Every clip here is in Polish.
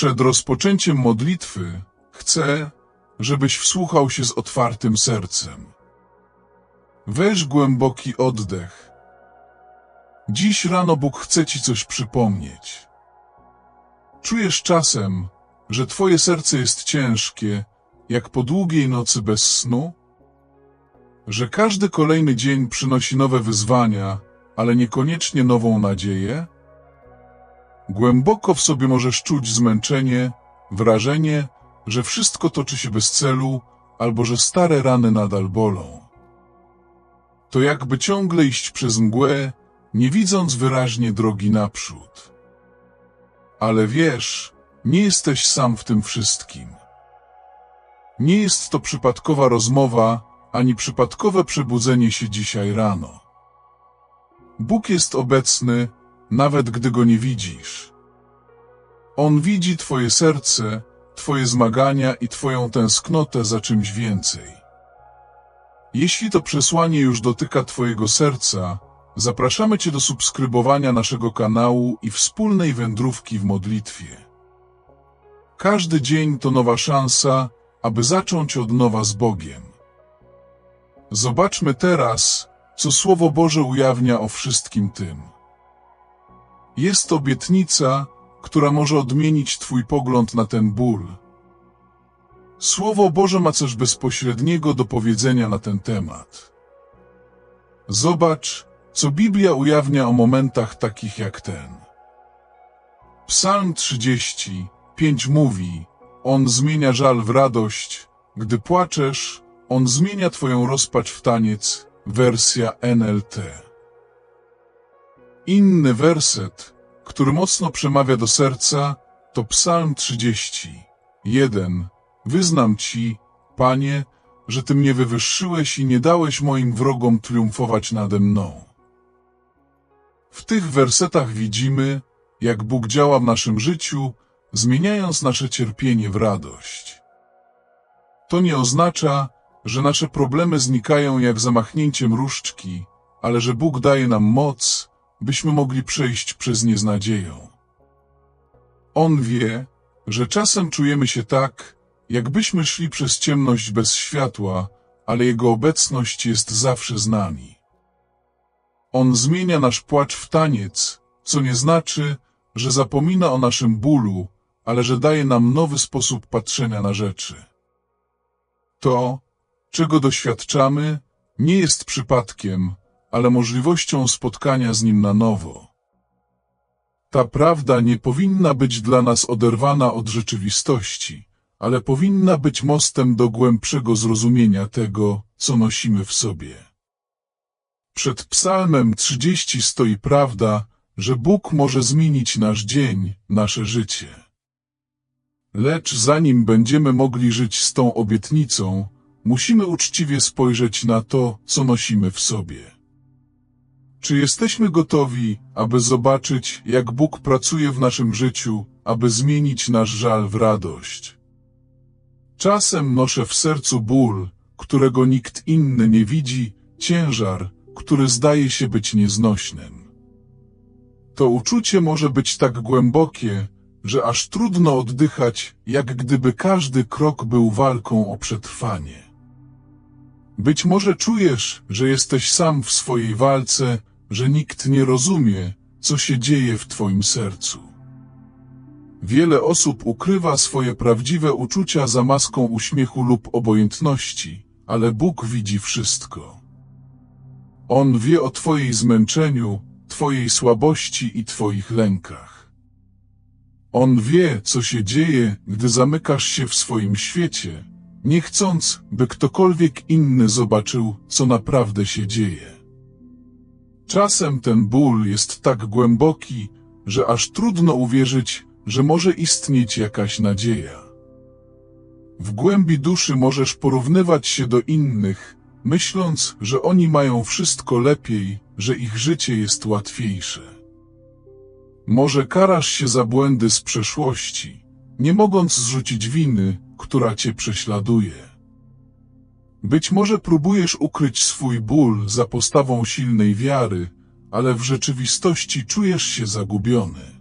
Przed rozpoczęciem modlitwy chcę, żebyś wsłuchał się z otwartym sercem. Weź głęboki oddech. Dziś rano Bóg chce ci coś przypomnieć. Czujesz czasem, że twoje serce jest ciężkie, jak po długiej nocy bez snu? Że każdy kolejny dzień przynosi nowe wyzwania, ale niekoniecznie nową nadzieję? Głęboko w sobie możesz czuć zmęczenie, wrażenie, że wszystko toczy się bez celu, albo że stare rany nadal bolą. To jakby ciągle iść przez mgłę, nie widząc wyraźnie drogi naprzód. Ale wiesz, nie jesteś sam w tym wszystkim. Nie jest to przypadkowa rozmowa, ani przypadkowe przebudzenie się dzisiaj rano. Bóg jest obecny, nawet gdy go nie widzisz. On widzi Twoje serce, Twoje zmagania i Twoją tęsknotę za czymś więcej. Jeśli to przesłanie już dotyka Twojego serca, zapraszamy Cię do subskrybowania naszego kanału i wspólnej wędrówki w modlitwie. Każdy dzień to nowa szansa, aby zacząć od nowa z Bogiem. Zobaczmy teraz, co Słowo Boże ujawnia o wszystkim tym. Jest obietnica, która może odmienić Twój pogląd na ten ból. Słowo Boże ma coś bezpośredniego do powiedzenia na ten temat. Zobacz, co Biblia ujawnia o momentach takich jak ten. Psalm 35 mówi: On zmienia żal w radość, gdy płaczesz, on zmienia Twoją rozpacz w taniec. Wersja NLT. Inny werset, który mocno przemawia do serca, to Psalm 30. 1. Wyznam Ci, Panie, że Ty mnie wywyższyłeś i nie dałeś moim wrogom triumfować nade mną. W tych wersetach widzimy, jak Bóg działa w naszym życiu, zmieniając nasze cierpienie w radość. To nie oznacza, że nasze problemy znikają jak zamachnięciem różdżki, ale że Bóg daje nam moc, byśmy mogli przejść przez nie z nadzieją. On wie, że czasem czujemy się tak, jakbyśmy szli przez ciemność bez światła, ale Jego obecność jest zawsze z nami. On zmienia nasz płacz w taniec, co nie znaczy, że zapomina o naszym bólu, ale że daje nam nowy sposób patrzenia na rzeczy. To, czego doświadczamy, nie jest przypadkiem, ale możliwością spotkania z Nim na nowo. Ta prawda nie powinna być dla nas oderwana od rzeczywistości, ale powinna być mostem do głębszego zrozumienia tego, co nosimy w sobie. Przed psalmem 30 stoi prawda, że Bóg może zmienić nasz dzień, nasze życie. Lecz zanim będziemy mogli żyć z tą obietnicą, musimy uczciwie spojrzeć na to, co nosimy w sobie. Czy jesteśmy gotowi, aby zobaczyć, jak Bóg pracuje w naszym życiu, aby zmienić nasz żal w radość? Czasem noszę w sercu ból, którego nikt inny nie widzi, ciężar, który zdaje się być nieznośnym. To uczucie może być tak głębokie, że aż trudno oddychać, jak gdyby każdy krok był walką o przetrwanie. Być może czujesz, że jesteś sam w swojej walce, że nikt nie rozumie, co się dzieje w Twoim sercu. Wiele osób ukrywa swoje prawdziwe uczucia za maską uśmiechu lub obojętności, ale Bóg widzi wszystko. On wie o Twojej zmęczeniu, Twojej słabości i Twoich lękach. On wie, co się dzieje, gdy zamykasz się w swoim świecie, nie chcąc, by ktokolwiek inny zobaczył, co naprawdę się dzieje. Czasem ten ból jest tak głęboki, że aż trudno uwierzyć, że może istnieć jakaś nadzieja. W głębi duszy możesz porównywać się do innych, myśląc, że oni mają wszystko lepiej, że ich życie jest łatwiejsze. Może karasz się za błędy z przeszłości, nie mogąc zrzucić winy, która cię prześladuje. Być może próbujesz ukryć swój ból za postawą silnej wiary, ale w rzeczywistości czujesz się zagubiony.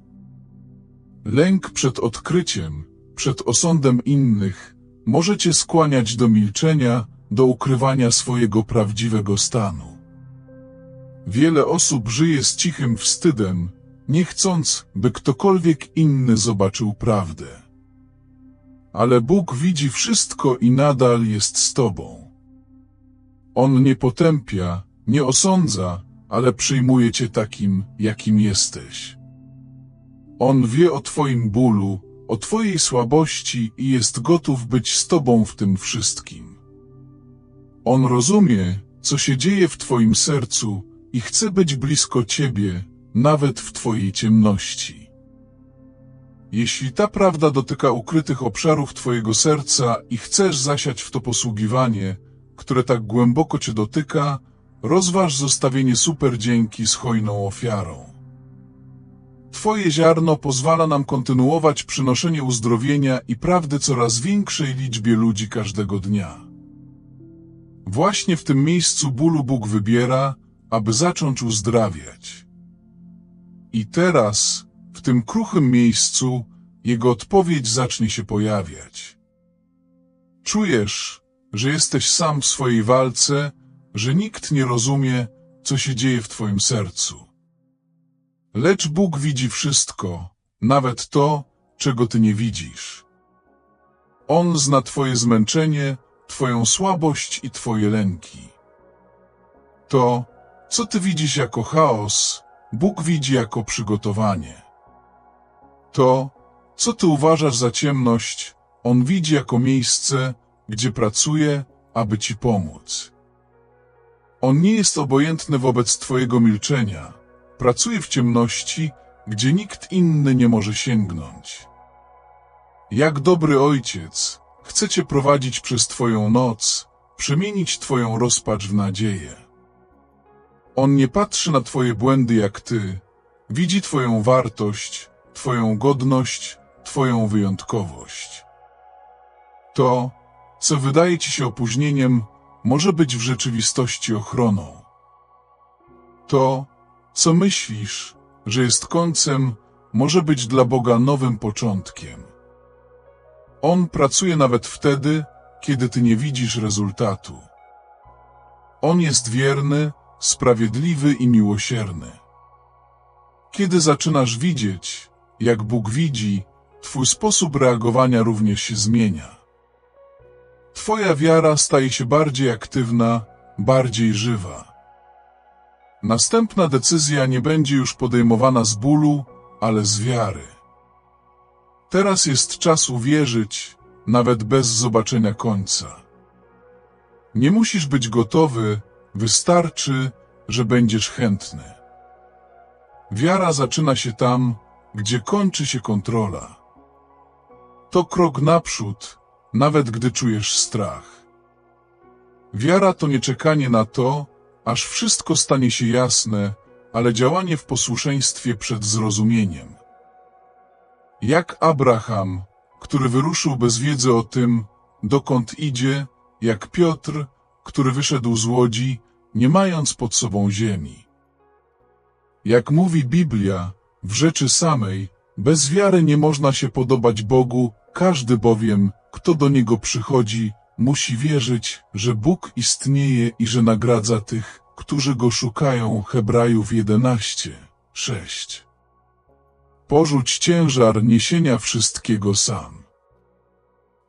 Lęk przed odkryciem, przed osądem innych, może cię skłaniać do milczenia, do ukrywania swojego prawdziwego stanu. Wiele osób żyje z cichym wstydem, nie chcąc, by ktokolwiek inny zobaczył prawdę. Ale Bóg widzi wszystko i nadal jest z tobą. On nie potępia, nie osądza, ale przyjmuje cię takim, jakim jesteś. On wie o twoim bólu, o twojej słabości i jest gotów być z tobą w tym wszystkim. On rozumie, co się dzieje w twoim sercu i chce być blisko ciebie, nawet w twojej ciemności. Jeśli ta prawda dotyka ukrytych obszarów twojego serca i chcesz zasiać w to posługiwanie, które tak głęboko cię dotyka, rozważ zostawienie super dzięki z hojną ofiarą. Twoje ziarno pozwala nam kontynuować przynoszenie uzdrowienia i prawdy coraz większej liczbie ludzi każdego dnia. Właśnie w tym miejscu bólu Bóg wybiera, aby zacząć uzdrawiać. I teraz, w tym kruchym miejscu, Jego odpowiedź zacznie się pojawiać. Czujesz, że jesteś sam w swojej walce, że nikt nie rozumie, co się dzieje w Twoim sercu. Lecz Bóg widzi wszystko, nawet to, czego Ty nie widzisz. On zna Twoje zmęczenie, Twoją słabość i Twoje lęki. To, co Ty widzisz jako chaos, Bóg widzi jako przygotowanie. To, co Ty uważasz za ciemność, On widzi jako miejsce, gdzie pracuje, aby Ci pomóc. On nie jest obojętny wobec Twojego milczenia. Pracuje w ciemności, gdzie nikt inny nie może sięgnąć. Jak dobry ojciec, chce Cię prowadzić przez Twoją noc, przemienić Twoją rozpacz w nadzieję. On nie patrzy na Twoje błędy jak Ty, widzi Twoją wartość, Twoją godność, Twoją wyjątkowość. To, co wydaje Ci się opóźnieniem, może być w rzeczywistości ochroną. To, co myślisz, że jest końcem, może być dla Boga nowym początkiem. On pracuje nawet wtedy, kiedy Ty nie widzisz rezultatu. On jest wierny, sprawiedliwy i miłosierny. Kiedy zaczynasz widzieć, jak Bóg widzi, Twój sposób reagowania również się zmienia. Twoja wiara staje się bardziej aktywna, bardziej żywa. Następna decyzja nie będzie już podejmowana z bólu, ale z wiary. Teraz jest czas uwierzyć, nawet bez zobaczenia końca. Nie musisz być gotowy, wystarczy, że będziesz chętny. Wiara zaczyna się tam, gdzie kończy się kontrola. To krok naprzód, nawet gdy czujesz strach. Wiara to nie czekanie na to, aż wszystko stanie się jasne, ale działanie w posłuszeństwie przed zrozumieniem. Jak Abraham, który wyruszył bez wiedzy o tym, dokąd idzie, jak Piotr, który wyszedł z łodzi, nie mając pod sobą ziemi. Jak mówi Biblia, w rzeczy samej, bez wiary nie można się podobać Bogu, każdy bowiem, kto do Niego przychodzi, musi wierzyć, że Bóg istnieje i że nagradza tych, którzy Go szukają. Hebrajów 11, 6. Porzuć ciężar niesienia wszystkiego sam.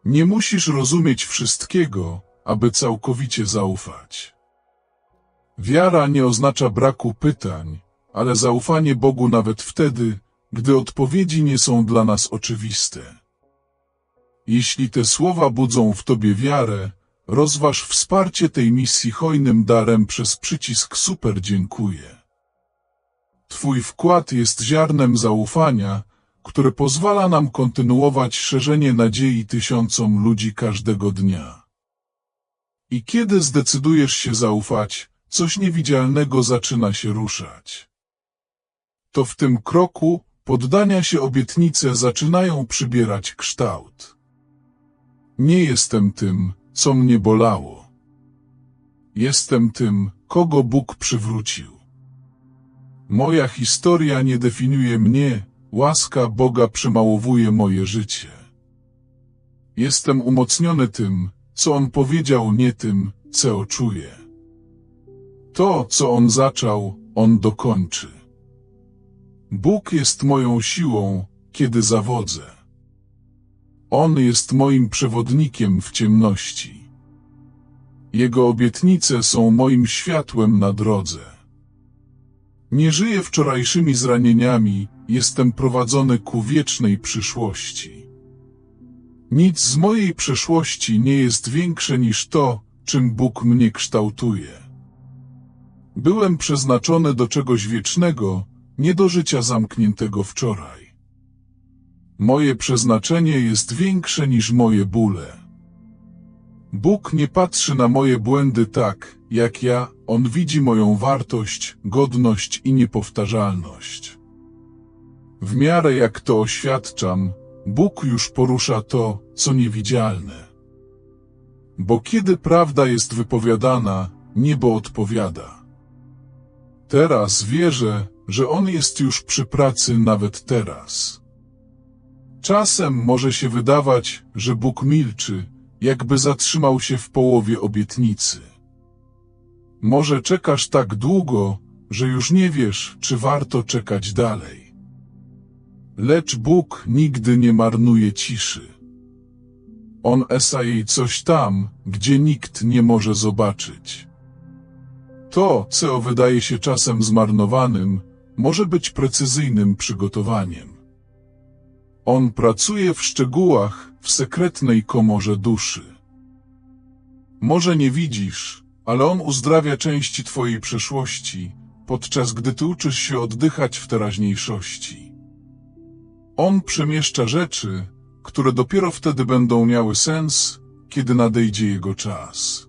Nie musisz rozumieć wszystkiego, aby całkowicie zaufać. Wiara nie oznacza braku pytań, ale zaufanie Bogu nawet wtedy, gdy odpowiedzi nie są dla nas oczywiste. Jeśli te słowa budzą w Tobie wiarę, rozważ wsparcie tej misji hojnym darem przez przycisk Super Dziękuję. Twój wkład jest ziarnem zaufania, które pozwala nam kontynuować szerzenie nadziei tysiącom ludzi każdego dnia. I kiedy zdecydujesz się zaufać, coś niewidzialnego zaczyna się ruszać. To w tym kroku poddania się obietnice zaczynają przybierać kształt. Nie jestem tym, co mnie bolało. Jestem tym, kogo Bóg przywrócił. Moja historia nie definiuje mnie, łaska Boga przemałowuje moje życie. Jestem umocniony tym, co On powiedział, nie tym, co czuję. To, co On zaczął, On dokończy. Bóg jest moją siłą, kiedy zawodzę. On jest moim przewodnikiem w ciemności. Jego obietnice są moim światłem na drodze. Nie żyję wczorajszymi zranieniami, jestem prowadzony ku wiecznej przyszłości. Nic z mojej przeszłości nie jest większe niż to, czym Bóg mnie kształtuje. Byłem przeznaczony do czegoś wiecznego, nie do życia zamkniętego wczoraj. Moje przeznaczenie jest większe niż moje bóle. Bóg nie patrzy na moje błędy tak, jak ja, On widzi moją wartość, godność i niepowtarzalność. W miarę jak to oświadczam, Bóg już porusza to, co niewidzialne. Bo kiedy prawda jest wypowiadana, niebo odpowiada. Teraz wierzę, że On jest już przy pracy nawet teraz. Czasem może się wydawać, że Bóg milczy, jakby zatrzymał się w połowie obietnicy. Może czekasz tak długo, że już nie wiesz, czy warto czekać dalej. Lecz Bóg nigdy nie marnuje ciszy. On esa jej coś tam, gdzie nikt nie może zobaczyć. To, co wydaje się czasem zmarnowanym, może być precyzyjnym przygotowaniem. On pracuje w szczegółach, w sekretnej komorze duszy. Może nie widzisz, ale On uzdrawia części Twojej przeszłości, podczas gdy Ty uczysz się oddychać w teraźniejszości. On przemieszcza rzeczy, które dopiero wtedy będą miały sens, kiedy nadejdzie Jego czas.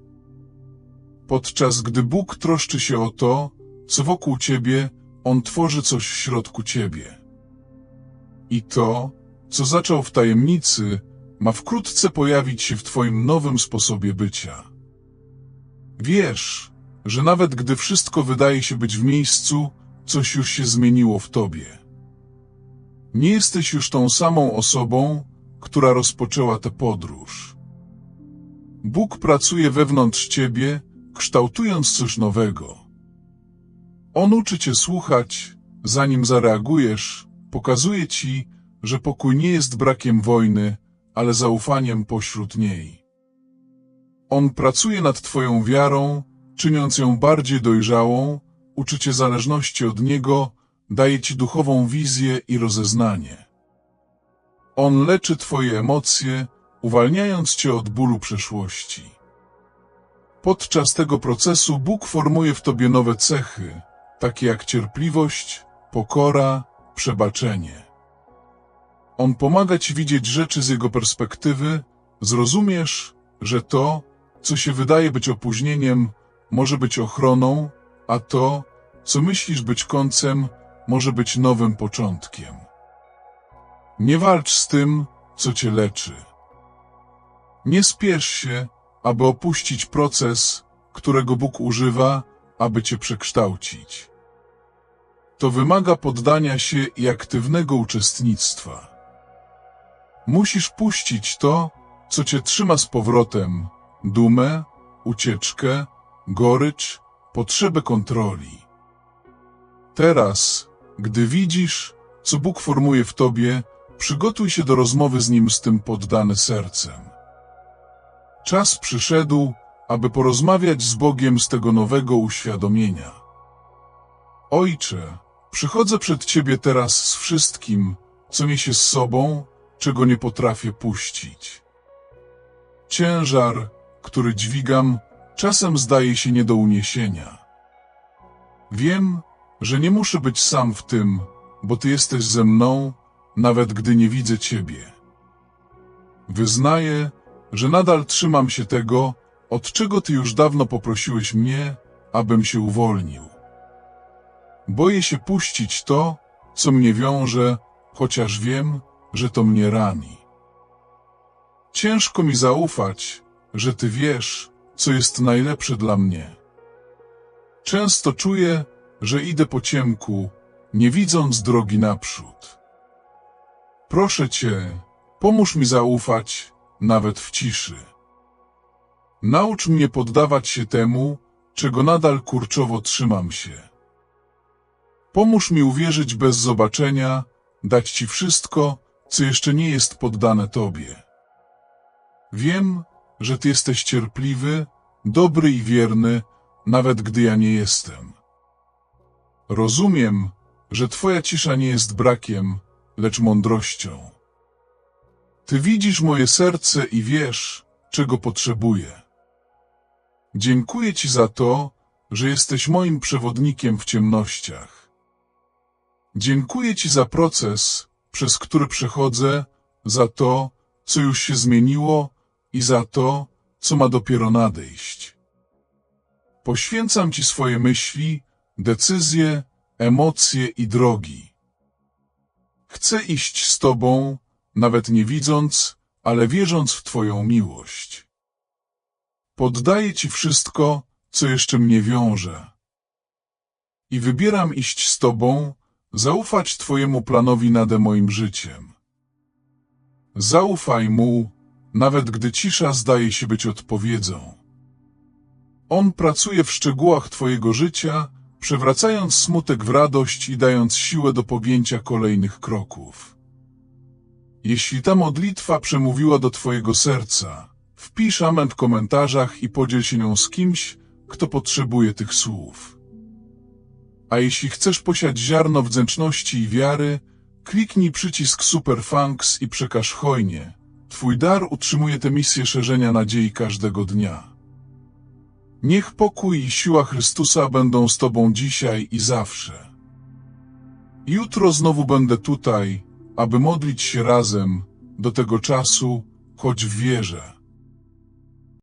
Podczas gdy Bóg troszczy się o to, co wokół Ciebie, On tworzy coś w środku Ciebie. I to, co zaczął w tajemnicy, ma wkrótce pojawić się w Twoim nowym sposobie bycia. Wiesz, że nawet gdy wszystko wydaje się być w miejscu, coś już się zmieniło w Tobie. Nie jesteś już tą samą osobą, która rozpoczęła tę podróż. Bóg pracuje wewnątrz Ciebie, kształtując coś nowego. On uczy Cię słuchać, zanim zareagujesz, pokazuje Ci, że pokój nie jest brakiem wojny, ale zaufaniem pośród niej. On pracuje nad Twoją wiarą, czyniąc ją bardziej dojrzałą, uczy Cię zależności od Niego, daje Ci duchową wizję i rozeznanie. On leczy Twoje emocje, uwalniając Cię od bólu przeszłości. Podczas tego procesu Bóg formuje w Tobie nowe cechy, takie jak cierpliwość, pokora, przebaczenie. On pomaga Ci widzieć rzeczy z Jego perspektywy, zrozumiesz, że to, co się wydaje być opóźnieniem, może być ochroną, a to, co myślisz być końcem, może być nowym początkiem. Nie walcz z tym, co Cię leczy. Nie spiesz się, aby opuścić proces, którego Bóg używa, aby Cię przekształcić. To wymaga poddania się i aktywnego uczestnictwa. Musisz puścić to, co cię trzyma z powrotem, dumę, ucieczkę, gorycz, potrzebę kontroli. Teraz, gdy widzisz, co Bóg formuje w tobie, przygotuj się do rozmowy z Nim z tym poddane sercem. Czas przyszedł, aby porozmawiać z Bogiem z tego nowego uświadomienia. Ojcze, przychodzę przed Ciebie teraz z wszystkim, co niesie z sobą, czego nie potrafię puścić. Ciężar, który dźwigam, czasem zdaje się nie do uniesienia. Wiem, że nie muszę być sam w tym, bo Ty jesteś ze mną, nawet gdy nie widzę Ciebie. Wyznaję, że nadal trzymam się tego, od czego Ty już dawno poprosiłeś mnie, abym się uwolnił. Boję się puścić to, co mnie wiąże, chociaż wiem, że to mnie rani. Ciężko mi zaufać, że Ty wiesz, co jest najlepsze dla mnie. Często czuję, że idę po ciemku, nie widząc drogi naprzód. Proszę Cię, pomóż mi zaufać, nawet w ciszy. Naucz mnie poddawać się temu, czego nadal kurczowo trzymam się. Pomóż mi uwierzyć bez zobaczenia, dać Ci wszystko, co jeszcze nie jest poddane Tobie. Wiem, że Ty jesteś cierpliwy, dobry i wierny, nawet gdy ja nie jestem. Rozumiem, że Twoja cisza nie jest brakiem, lecz mądrością. Ty widzisz moje serce i wiesz, czego potrzebuję. Dziękuję Ci za to, że jesteś moim przewodnikiem w ciemnościach. Dziękuję Ci za proces, przez który przechodzę, za to, co już się zmieniło i za to, co ma dopiero nadejść. Poświęcam Ci swoje myśli, decyzje, emocje i drogi. Chcę iść z Tobą, nawet nie widząc, ale wierząc w Twoją miłość. Poddaję Ci wszystko, co jeszcze mnie wiąże. I wybieram iść z Tobą, zaufać Twojemu planowi nade moim życiem. Zaufaj Mu, nawet gdy cisza zdaje się być odpowiedzią. On pracuje w szczegółach Twojego życia, przewracając smutek w radość i dając siłę do podjęcia kolejnych kroków. Jeśli ta modlitwa przemówiła do Twojego serca, wpisz amen w komentarzach i podziel się nią z kimś, kto potrzebuje tych słów. A jeśli chcesz posiać ziarno wdzięczności i wiary, kliknij przycisk Super Thanks i przekaż hojnie. Twój dar utrzymuje tę misję szerzenia nadziei każdego dnia. Niech pokój i siła Chrystusa będą z Tobą dzisiaj i zawsze. Jutro znowu będę tutaj, aby modlić się razem do tego czasu, choć w wierze.